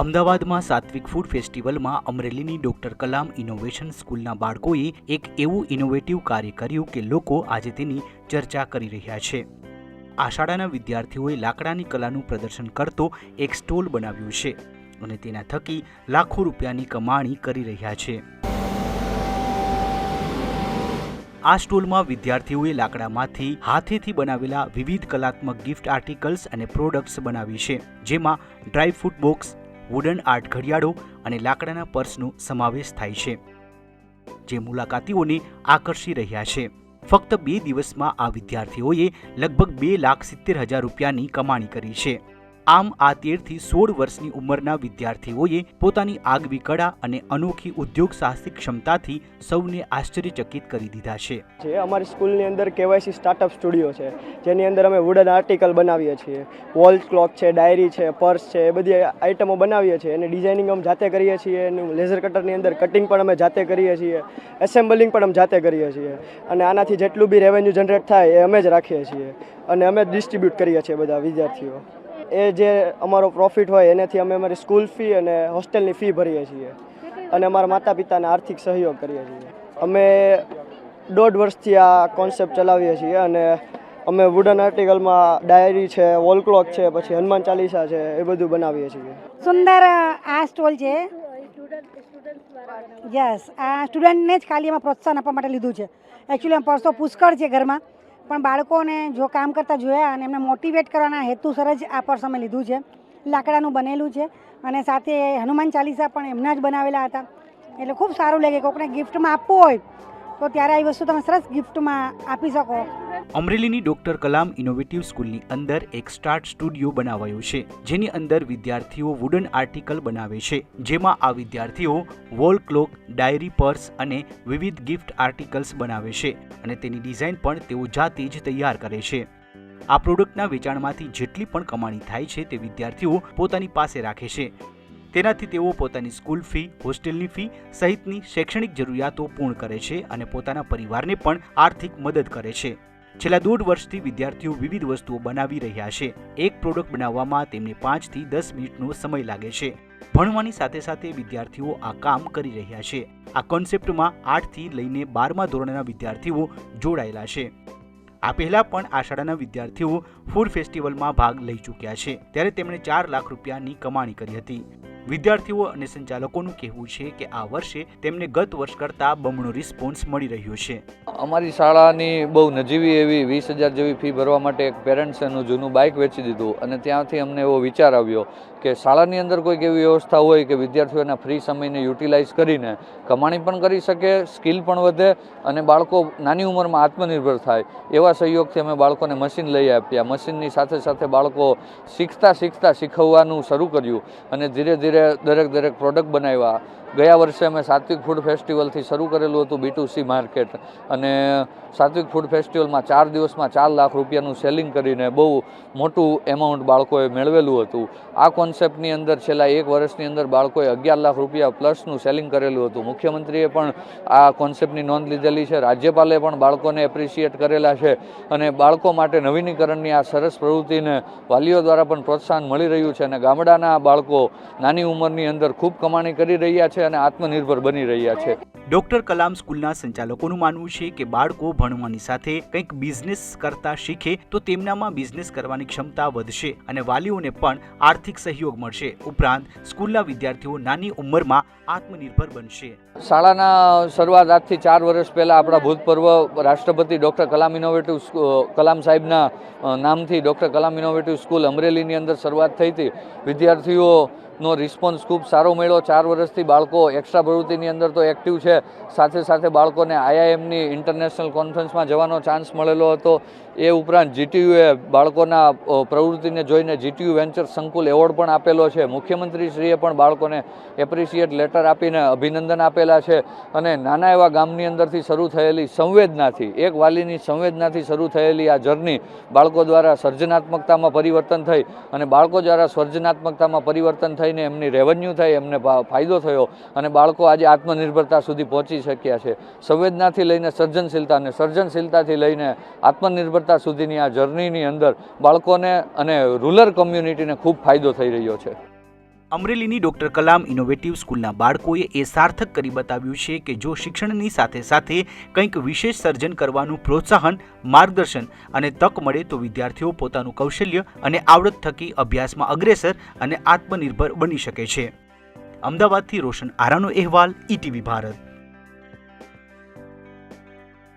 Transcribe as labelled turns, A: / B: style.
A: અમદાવાદમાં સાત્વિક ફૂડ ફેસ્ટિવલમાં અમરેલીની doctor Kalam innovation સ્કૂલના બાળકોએ એક એવું ઇનોવેટિવ કાર્ય કર્યું કે લોકો આજે તેની ચર્ચા કરી રહ્યા છે. આ વિદ્યાર્થીઓએ લાકડાની કલાનું પ્રદર્શન કરતો એક સ્ટોલ બનાવ્યો છે અને તેના થકી લાખો રૂપિયાની કમાણી કરી રહ્યા છે. આ સ્ટોલમાં વિદ્યાર્થીઓએ લાકડામાંથી હાથેથી બનાવેલા વિવિધ કલાત્મક ગિફ્ટ આર્ટિકલ્સ અને પ્રોડક્ટ્સ બનાવી છે, જેમાં dry fruit box wooden art ઘડિયાળો અને લાકડાના પર્સનો સમાવેશ થાય છે, જે મુલાકાતીઓને આકર્ષી રહ્યા છે. ફક્ત બે દિવસમાં આ વિદ્યાર્થીઓએ લગભગ બે લાખ સિત્તેર હજાર રૂપિયાની કમાણી કરી છે. આમ આ તેરથી સોળ વર્ષની ઉંમરના વિદ્યાર્થીઓએ પોતાની આગવી કળા અને અનોખી ઉદ્યોગ સાહસિક ક્ષમતાથી સૌને આશ્ચર્યચકિત કરી દીધા છે.
B: જે અમારી સ્કૂલની અંદર કેવાયસી સ્ટાર્ટઅપ સ્ટુડિયો છે, જેની અંદર અમે વુડન આર્ટિકલ બનાવીએ છીએ વોલ ક્લોક છે ડાયરી છે પર્સ છે, એ બધી આઇટમો બનાવીએ છીએ. અને ડિઝાઇનિંગ અમે જાતે કરીએ છીએ, એનું લેઝર કટરની અંદર કટિંગ પણ અમે જાતે કરીએ છીએ એસેમ્બલિંગ પણ અમે જાતે કરીએ છીએ. અને આનાથી જેટલું બી રેવન્યુ જનરેટ થાય એ અમે જ રાખીએ છીએ. અને અમે ડિસ્ટ્રીબ્યુટ કરીએ છીએ બધા વિદ્યાર્થીઓ. એ જે અમારો પ્રોફિટ હોય એનાથી અમે અમારી સ્કૂલ ફી અને હોસ્ટેલની ફી ભરીએ છીએ. અને અમારા માતા પિતાને આર્થિક સહયોગ કરીએ છીએ. અમે દોઢ વર્ષથી આ કોન્સેપ્ટ ચલાવીએ છીએ અને અમે વુડન આર્ટિકલમાં ડાયરી છે વોલ ક્લોક છે, પછી હનુમાન ચાલીસા છે, એ બધું બનાવીએ છીએ.
C: સુંદર આ સ્ટોલ છે. યસ આ સ્ટુડન્ટને જ ખાલી એમાં પ્રોત્સાહન આપવા માટે લીધું છે. એકચ્યુઅલી એમ પર્સો પુષ્કળ છે ઘરમાં. પણ બાળકોને જો કામ કરતાં જોયા અને એમને મોટિવેટ કરવાના હેતુસર જ આ પર્સ અમે લીધું છે. લાકડાનું બનેલું છે અને સાથે હનુમાન ચાલીસા પણ એમના જ બનાવેલા હતા. એટલે ખૂબ સારું લાગે કોકને ગિફ્ટમાં આપવું હોય તો ત્યારે આવી વસ્તુ તમે સરસ ગિફ્ટમાં આપી શકો.
A: અમરેલીની ડોક્ટર કલામ ઇનોવેટિવ સ્કૂલની અંદર એક સ્ટાર્ટ સ્ટુડિયો બનાવાયો છે, જેની અંદર વિદ્યાર્થીઓ વુડન આર્ટિકલ બનાવે છે, જેમાં આ વિદ્યાર્થીઓ વોલ ક્લોક ડાયરી પર્સ અને વિવિધ ગિફ્ટ આર્ટિકલ્સ બનાવે છે અને તેની ડિઝાઇન પણ તેઓ જાતે જ તૈયાર કરે છે. આ પ્રોડક્ટના વેચાણમાંથી જેટલી પણ કમાણી થાય છે તે વિદ્યાર્થીઓ પોતાની પાસે રાખે છે. તેનાથી તેઓ પોતાની સ્કૂલ ફી હોસ્ટેલની ફી સહિતની શૈક્ષણિક જરૂરિયાતો પૂર્ણ કરે છે અને પોતાના પરિવારને પણ આર્થિક મદદ કરે છે. છેલ્લા દોઢ વર્ષથી વિદ્યાર્થીઓ વિવિધ વસ્તુઓ બનાવી રહ્યા છે. એક પ્રોડક્ટ બનાવવામાં તેમને પાંચથી દસ મિનિટનો સમય લાગે છે. ભણવાની સાથે સાથે વિદ્યાર્થીઓ આ કામ કરી રહ્યા છે. આ કોન્સેપ્ટમાં આઠથી લઈને બારમા ધોરણના વિદ્યાર્થીઓ જોડાયેલા છે. આ પહેલા પણ આ શાળાના વિદ્યાર્થીઓ ફૂડ ફેસ્ટિવલમાં ભાગ લઈ ચૂક્યા છે. ત્યારે તેમણે ચાર લાખ રૂપિયાની કમાણી કરી હતી. વિદ્યાર્થીઓ અને સંચાલકોનું કહેવું છે કે આ વર્ષે તેમને ગત વર્ષ કરતાં બમણો રિસ્પોન્સ મળી રહ્યો છે.
D: અમારી શાળાની બહુ નજીવી એવી વીસ હજાર જેવી ફી ભરવા માટે એક પેરેન્ટ્સે એનું જૂનું બાઇક વેચી દીધું અને ત્યાંથી અમને એવો વિચાર આવ્યો કે શાળાની અંદર કોઈક એવી વ્યવસ્થા હોય કે વિદ્યાર્થીઓના ફ્રી સમયને યુટિલાઇઝ કરીને કમાણી પણ કરી શકે સ્કિલ પણ વધે અને બાળકો નાની ઉંમરમાં આત્મનિર્ભર થાય એવા સહયોગથી અમે બાળકોને મશીન લઈ આપ્યા. મશીનની સાથે સાથે બાળકો શીખતા શીખતા શીખવવાનું શરૂ કર્યું અને ધીરે ધીરે દરેક દરેક પ્રોડક્ટ બનાવ્યા. ગયા વર્ષે અમે સાત્વિક ફૂડ ફેસ્ટિવલથી શરૂ કરેલું હતું બી ટુ સી માર્કેટ અને સાત્વિક ફૂડ ફેસ્ટિવલમાં ચાર દિવસમાં ચાર લાખ રૂપિયાનું સેલિંગ કરીને બહુ મોટું એમાઉન્ટ બાળકોએ મેળવેલું હતું. આ કોન્સેપ્ટની અંદર છેલ્લા એક વર્ષની અંદર બાળકોએ અગિયાર લાખ રૂપિયા પ્લસનું સેલિંગ કરેલું હતું. મુખ્યમંત્રીએ પણ આ કોન્સેપ્ટની નોંધ લીધેલી છે. રાજ્યપાલે પણ બાળકોને એપ્રિશિએટ કરેલા છે. અને બાળકો માટે નવીનીકરણની આ સરસ પ્રવૃત્તિને વાલીઓ દ્વારા પણ પ્રોત્સાહન મળી રહ્યું છે અને ગામડાના બાળકો નાની ઉંમરની અંદર ખૂબ કમાણી કરી રહ્યા છે અને આત્મનિર્ભર બની રહ્યા છે.
A: ડોક્ટર કલામ સ્કૂલના સંચાલકોનું માનવું છે કે બાળકો ભણવાની સાથે કંઈક બિઝનેસ કરતા શીખે તો તેમનામાં બિઝનેસ કરવાની ક્ષમતા વધશે અને વાલીઓને પણ આર્થિક સહયોગ મળશે. ઉપરાંત સ્કૂલના વિદ્યાર્થીઓ નાની ઉંમરમાં આત્મનિર્ભર બનશે.
D: શાળાના શરૂઆત આજથી ચાર વર્ષ પહેલાં આપણા ભૂતપૂર્વ રાષ્ટ્રપતિ ડૉક્ટર કલામ ઇનોવેટિવ કલામ સાહેબના નામથી ડૉક્ટર કલામ ઇનોવેટિવ સ્કૂલ અમરેલીની અંદર શરૂઆત થઈ હતી. વિદ્યાર્થીઓનો રિસ્પોન્સ ખૂબ સારો મળ્યો. ચાર વર્ષથી બાળકો એક્સ્ટ્રા પ્રવૃત્તિની અંદર તો એક્ટિવ છે. સાથે સાથે બાળકોને આઈઆઈએમની ઇન્ટરનેશનલ કોન્ફરન્સમાં જવાનો ચાન્સ મળેલો હતો. એ ઉપરાંત જીટીયુએ બાળકોના પ્રવૃત્તિને જોઈને જીટીયુ વેન્ચર સંકુલ એવોર્ડ પણ આપેલો છે. મુખ્યમંત્રીશ્રીએ પણ બાળકોને એપ્રિશિએટ લેટર આપીને અભિનંદન આપેલા છે અને નાના એવા ગામની અંદરથી શરૂ થયેલી સંવેદનાથી, એક વાલીની સંવેદનાથી શરૂ થયેલી આ જર્ની બાળકો દ્વારા સર્જનાત્મકતામાં પરિવર્તન થઈ અને બાળકો દ્વારા સર્જનાત્મકતામાં પરિવર્તન થઈને એમની રેવન્યુ થઈ એમને ફાયદો થયો અને બાળકો આજે આત્મનિર્ભરતા સુધી પહોંચી શક્યા છે. સંવેદનાથી લઈને સર્જનશીલતા અને સર્જનશીલતાથી લઈને આત્મનિર્ભરતા સુધીની આ જર્નીની અંદર બાળકોને અને રૂરલ કમ્યુનિટીને ખૂબ ફાયદો થઈ રહ્યો છે.
A: અમરેલીની ડોક્ટર કલામ ઇનોવેટિવ સ્કૂલના બાળકોએ એ સાર્થક કરી બતાવ્યું છે કે જો શિક્ષણની સાથે સાથે કંઈક વિશેષ સર્જન કરવાનું પ્રોત્સાહન, માર્ગદર્શન અને તક મળે તો વિદ્યાર્થીઓ પોતાનું કૌશલ્ય અને આવડત થકી અભ્યાસમાં અગ્રેસર અને આત્મનિર્ભર બની શકે છે. અમદાવાદથી રોશન આરાનો અહેવાલ, ઈટીવી ભારત.